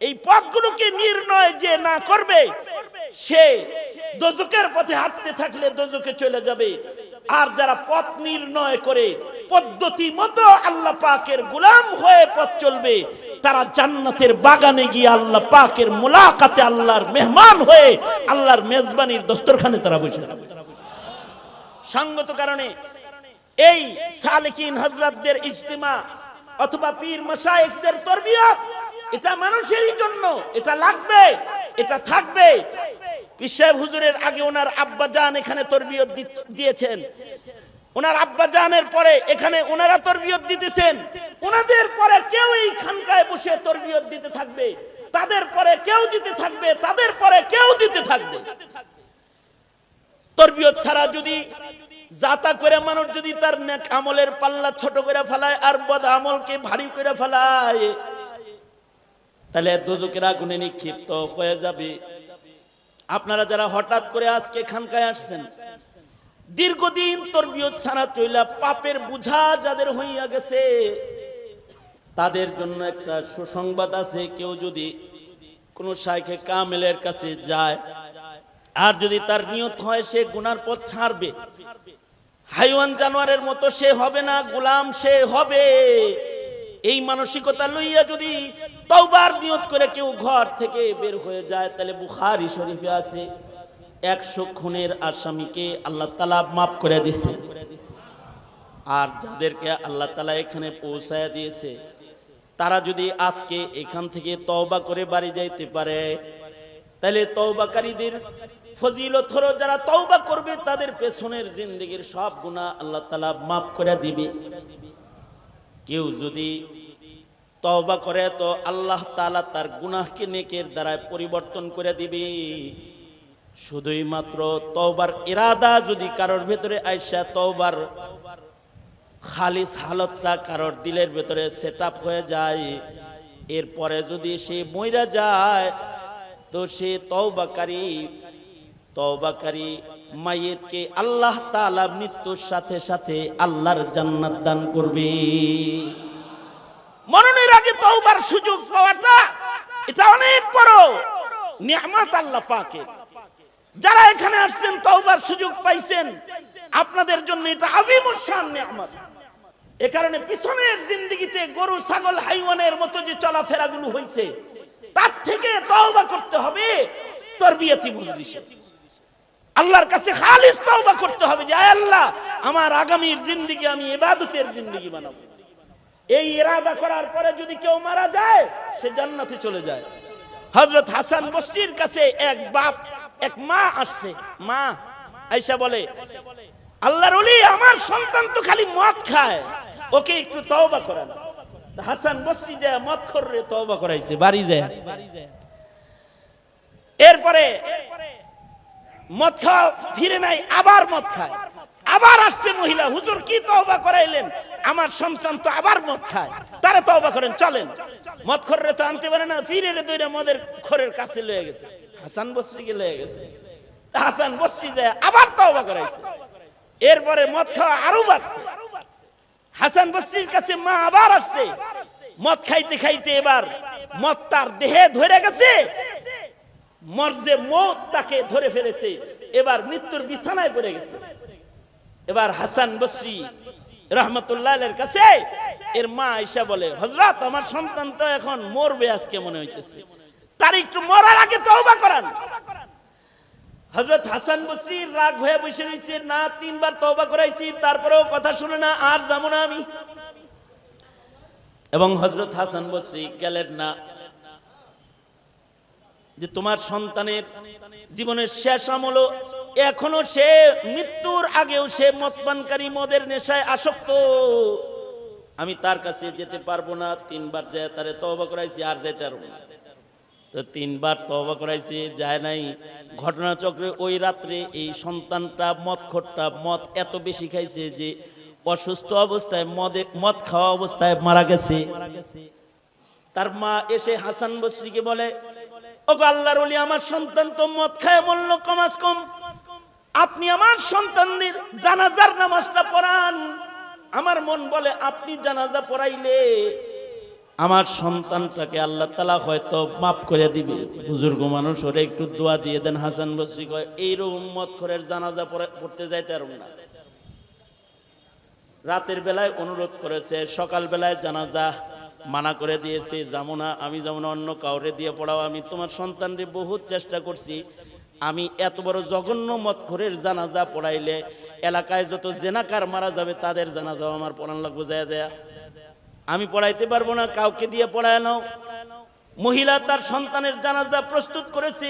এই পথগুলোকে নির্ণয় যে না করবে, সে দোজকের পথে হাঁটতে থাকলে দোজকে চলে যাবে। আর যারা পথ নির্ণয় করে, পদ্ধতি মতো আল্লাহ পাকের গোলাম হয়ে পথ চলবে, তারা জান্নাতের বাগানে গিয়ে আল্লাহ পাকের মোলাকাতে আল্লাহর মেহমান হয়ে আল্লাহর মেজবানির দস্তরখানে তারা বসে থাকবে। সঙ্গত কারণে এই সালেকিন হজরতদের ইজতিমা অথবা পীর মশাইকদের তরবিয়ত এটা মানুষেরই জন্য, এটা লাগবে, এটা থাকবে। পিসাব হুজুরের আগে ওনার আব্বা জান এখানে তরবিয়ত দিয়েছেন। ওনার আব্বা জানের পরে এখানে ওনারা তরবিয়ত দিতেছেন। ওনাদের পরে কেউ এই খানকায় বসে তরবিয়ত দিতে থাকবে। তাদের পরে কেউ দিতে থাকবে, তাদের পরে কেউ দিতে থাকবে। তরবিয়ত ছাড়া যদি জাতা করে মানুষ যদি তার আমলের পাল্লা ছোট করে ফেলায় আর বদ আমলকে ভারী করে ফেলায় তাহলে দোজকের আগুনে নিক্ষিপ্ত হয়ে যাবে। আপনারা যারা হঠাৎ করে আজকে খানকায় আসছেন, দীর্ঘদিন তরবিয়ত ছাড়া চইলা পাপের বুঝা যাদের হইয়া গেছে, তাদের জন্য একটা সুসংবাদ আছে, কেউ যদি কোনো শাইখে কামেলের কাছে যায়, আর যদি তার নিয়ত হয় সে গুনার পথ ছাড়বে। হাইওয়ান জানোয়ারের মতো সে হবে না, গোলাম সে হবে। এই মানসিকতা লইয়া যদি তওবার নিয়ত করে কেউ ঘর থেকে বের হয়ে যায়, তাহলে বুখারি শরীফে আছে, একশো খুনের আসামিকে আল্লাহ তালা মাফ করে দিছে। আর যাদেরকে আল্লাহ তালা এখানে পৌঁছায় দিয়েছে, তারা যদি আজকে এখান থেকে তওবা করে বাড়ি যাইতে পারে, তাহলে তওবাকারীদের ফজিলত হলো যারা তওবা করবে, তাদের পেছনের জিন্দগির সব গুনাহ আল্লাহ তাআলা মাফ করে দিবে। কেউ যদি তওবা করে, তো আল্লাহ তাআলা তার গুনাহকে নেকের দ্বারায় পরিবর্তন করে দিবে। শুধুই মাত্র তওবার ইরাদা যদি কারোর ভেতরে আইসা, তওবার খালিস হালতটা কারোর দিলের ভেতরে সেট হয়ে যায়। এরপরে যদি সে মইরা যায়, তো সে তওবাকারী তওবাকারী মাইয়েতকে আল্লাহ তাআলা মৃত্যুর সাথে সাথে আল্লাহর জান্নাত দান করবে। মরণের আগে তওবার সুযোগ পাওয়াটা এটা অনেক বড় নিয়ামত আল্লাহ পাকের। যারা এখানে আসছেন, তওবার সুযোগ পাইছেন, আপনাদের জন্য এটা আজিম শান নিয়ামত। এ কারণে পিছনের জিন্দগিতে গরু, ছাগল, হাইওয়ানের মতো যে চলাফেরাগুলো হয়েছে তার থেকে তওবা করতে হবে, তরবিয়তি মজলিসে। আল্লাহর কাছে খালিস তওবা করতে হবে যে আল্লাহ, আমার আগামীর জিন্দগি আমি ইবাদতের জিন্দগি বানাবো। এই ইরাদা করার পরে যদি কেউ মারা যায়, সে জান্নাতে চলে যায়। হযরত হাসান বসরির কাছে এক বাপ, এক মা আসছে। মা, আয়েশা বলে, আল্লাহর ওলি আমার সন্তান তো খালি মদ খায়, ওকে একটু তওবা করান। হাসান বসরি যায়, মদ খররে তওবা করাইছে, বাড়ি যায়। এরপরে মদ খাও ফিরে নাই, আবার মদ খায়। আবার আসছে মহিলা, হুজুর কি তওবা করাইলেন? আমার সন্তান তো আবার মদ খায়। তারা তওবা করেন, চলেন। মদ খররে তো আনতে পারে না, ফিরে রে দইরা মদের খরের কাছে লয়ে গেছে। হাসান বসরিকে লয়ে গেছে। হাসান বসরি যায় আবার তওবা করাইছে। এরপরে মদ খাওয়া আরও বাড়ছে। হাসান বসরির কাছে মা আবার আসছে। মদ খাইতে খাইতে এবার মদ তার দেহে ধরে গেছে। মর্জে মত তাকে ধরে ফেলেছে। এবার মৃত্যুর বিছানায় পড়ে গেছে। এবার হাসান বসরি রহমতুল্লাহ কাছে এর মা বলে হজরত আমার সন্তান তো এখন মরবে আজকে মনে হইতেছে। তার একটু মরার আগে তওবা করান। হজরত হাসান বসরি রাগ হয়ে বসে রয়েছে না, তিনবার তওবা করাইছি, তারপরেও কথা শুনে না, আর যাব না আমি। এবং হজরত হাসান বসরি গেলেন না। যে তোমার সন্তানের জীবনের শেষ আমল এখনও সে মৃত্যুর আগেও সে মদপানকারী মদের নেশায় আসক্ত। আমি তার কাছে যেতে পারব না, তিনবার যায় তারে তওবা করাইছি, আর যেতে পারব না। তো তিনবার তওবা করাইছি, যায় নাই। ঘটনাচক্রে ওই রাত্রে এই সন্তানটা মদ খোরটা মদ এত বেশি খাইছে যে অসুস্থ অবস্থায় মদে, মদ খাওয়া অবস্থায় মারা গেছে। তার মা এসে হাসান বসরিকে বলে ও গো আল্লাহর ওলি, আমার সন্তান তো মদ খায় বলল কমাস কম। আপনি আমার সন্তানদের জানাজার নামাজটা পড়ান। আমার মন বলে, আপনি জানাজা পড়াইলে আমার সন্তানটাকে আল্লাহ তালা হয়তো মাফ করে দিবে। বুজুর্গ মানুষ, ওরে একটু দোয়া দিয়ে দেন। হাসান বসরি কয়, এইরকম মত খরের জানাজা পড়ে- পড়তে যাইতে পারব না। রাতের বেলায় অনুরোধ করেছে সকাল বেলায় জানাজা মানা করে দিয়েছে, যাব না, আমি যেমন অন্য কাউরে দিয়ে পড়াও। আমি তোমার সন্তানরে বহুত চেষ্টা করছি। আমি এত বড় জঘন্য মত খরের জানাজা পড়াইলে, এলাকায় যত জেনাকার মারা যাবে, তাদের জানাজাও আমার পড়ান লাগবো যায় যায় আমি পড়াইতে পারব না, কাউকে দিয়ে পড়ায় মহিলা তার সন্তানের জানাজা প্রস্তুত করেছে।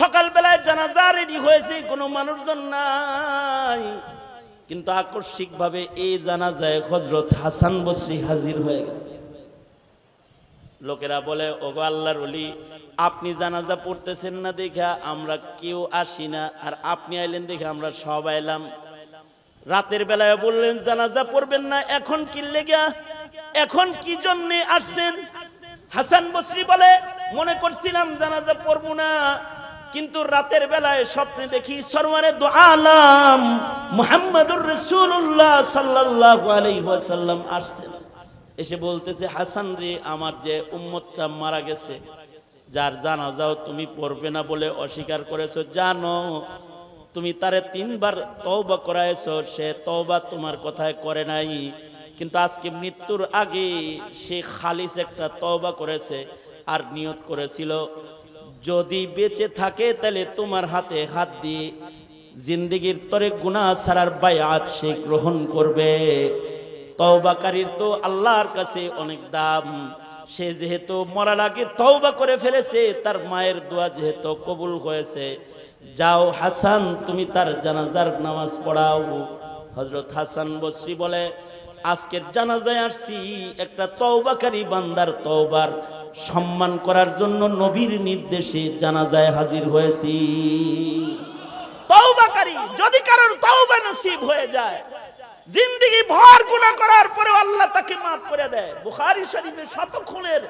সকালবেলায় জানাজা রেডি হয়েছে, কোনো মানুষজন নাই। কিন্তু আকস্মিকভাবে এই জানাজায় হজরত হাসান বসরি হাজির হয়ে গেছে। লোকেরা বলে, ওগো আল্লাহর অলি আপনি জানাজা পড়তেছেন না দেখা আমরা কেউ আসি না, আর আপনি আইলেন দেখে আমরা সব আইলাম। রাতের বেলায় বললেন, জানাজা পড়বেন না, এখন কি লেগা? এখন কি জন্যে আসছেন? হাসান বসরি বলে, মনে করছিলাম জানাজা পড়ব না, কিন্তু রাতের বেলায় স্বপ্নে দেখি সরওয়ারে দু আলাম মুহাম্মাদুর রাসূলুল্লাহ সাল্লাল্লাহু আলাইহি আসছেন। এসে বলতেছে, হাসান রে, আমার যে উম্মতটা মারা গেছে, যার জানা যাও তুমি পড়বে না বলে অস্বীকার করেছ, জানো, তুমি তারে তিনবার তওবা করাইছো, সে তওবা তোমার কথায় করে নাই। কিন্তু আজকে মৃত্যুর আগে সে খালিস একটা তওবা করেছে আর নিয়ত করেছিল, যদি বেঁচে থাকে তাহলে তোমার হাতে হাত দিয়ে জিন্দিগির তরে গুনাহ ছাড়ার বায়াত সে গ্রহণ করবে। তওবাকারীর তো আল্লাহর কাছে অনেক দাম। সে যেহেতু মরার আগে তওবা করে ফেলেছে, তার মায়ের দোয়া যেহেতু কবুল হয়েছে। যাও হাসান, তুমি তার জানাজার নামাজ পড়াও। হজরত হাসান বসরি বলে, আজকের জানাজায় আসছি একটা তওবাকারী বান্দার তওবার। সম্মান করার জন্য নবীর নির্দেশে জানাজায় হাজির হয়েছি। তওবাকারী, যদি কারোর তওবা নসিব হয়ে যায় জিন্দিগি ভর গুনাহ করার পরে আল্লাহ তাকে মাফ করে দেয়। বুখারী শরীফে শত খুনের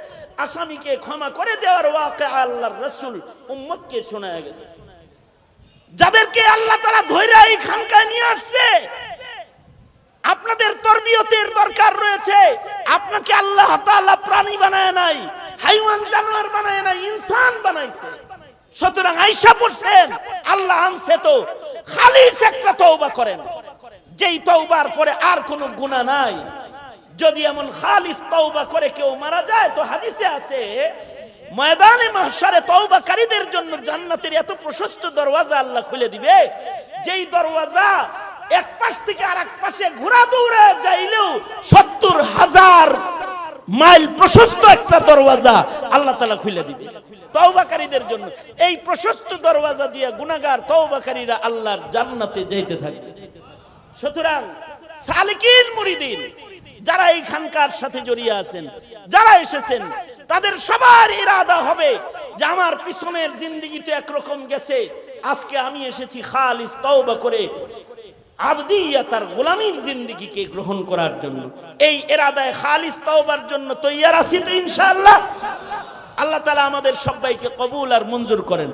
আসামিকে ক্ষমা করে দেওয়ার ওয়াকে আল্লাহর রাসূল উম্মতকে শোনায় গেছে। যাদেরকে আল্লাহ তাআলা ধইরা এই খানকায় নিয়ে আসছে, আপনাদের তরবিয়তের দরকার রয়েছে। আপনাকে আল্লাহ তাআলা প্রাণী বানায় নাই, হাইওয়ান জানোয়ার বানায় নাই, ইনসান বানাইছে। সুতরাং আইসা পড়ছেন, আল্লাহ আনছে তো, খালিস একটা তওবা করেন। যেই তওবার পরে আর কোনো গুনাহ নাই। যদি এমন খালিস তওবা করে কেউ মারা যায়, তো হাদিসে আছে, ময়দানে মাহশারে তওবাকারীদের জন্য জান্নাতের এত প্রশস্ত দরওয়াজা আল্লাহ খুলে দিবে। যেই দরওয়াজা এক পাশ থেকে আর এক পাশে ঘোরা দৌড়ে যাইলেও সত্তর হাজার মাইল প্রশস্ত একটা দরওয়াজা আল্লাহ তালা খুলে দিবে। তওবাকারীদের জন্য এই প্রশস্ত দরওয়াজা দিয়ে গুনাহগার তওবাকারীরা আল্লাহর জান্নাতে যাইতে থাকবে সুতরাং সালিকিন মুরিদিন, যারা এই খানকার সাথে জড়িয়ে আছেন, যারা এসেছেন, তাদের সবার ইরাদা হবে যে আমার পিছনের জিন্দিগিতে একরকম গেছে। আজকে আমি এসেছি খালিস তওবা করে আবদিয়া তার গোলামীর জিন্দিগিকে গ্রহণ করার জন্য। এই এরাদায় খালিস তওবার জন্য তৈয়ার আছি তো ইনশাআল্লাহ। আল্লাহ তালা আমাদের সবাইকে কবুল আর মঞ্জুর করেন।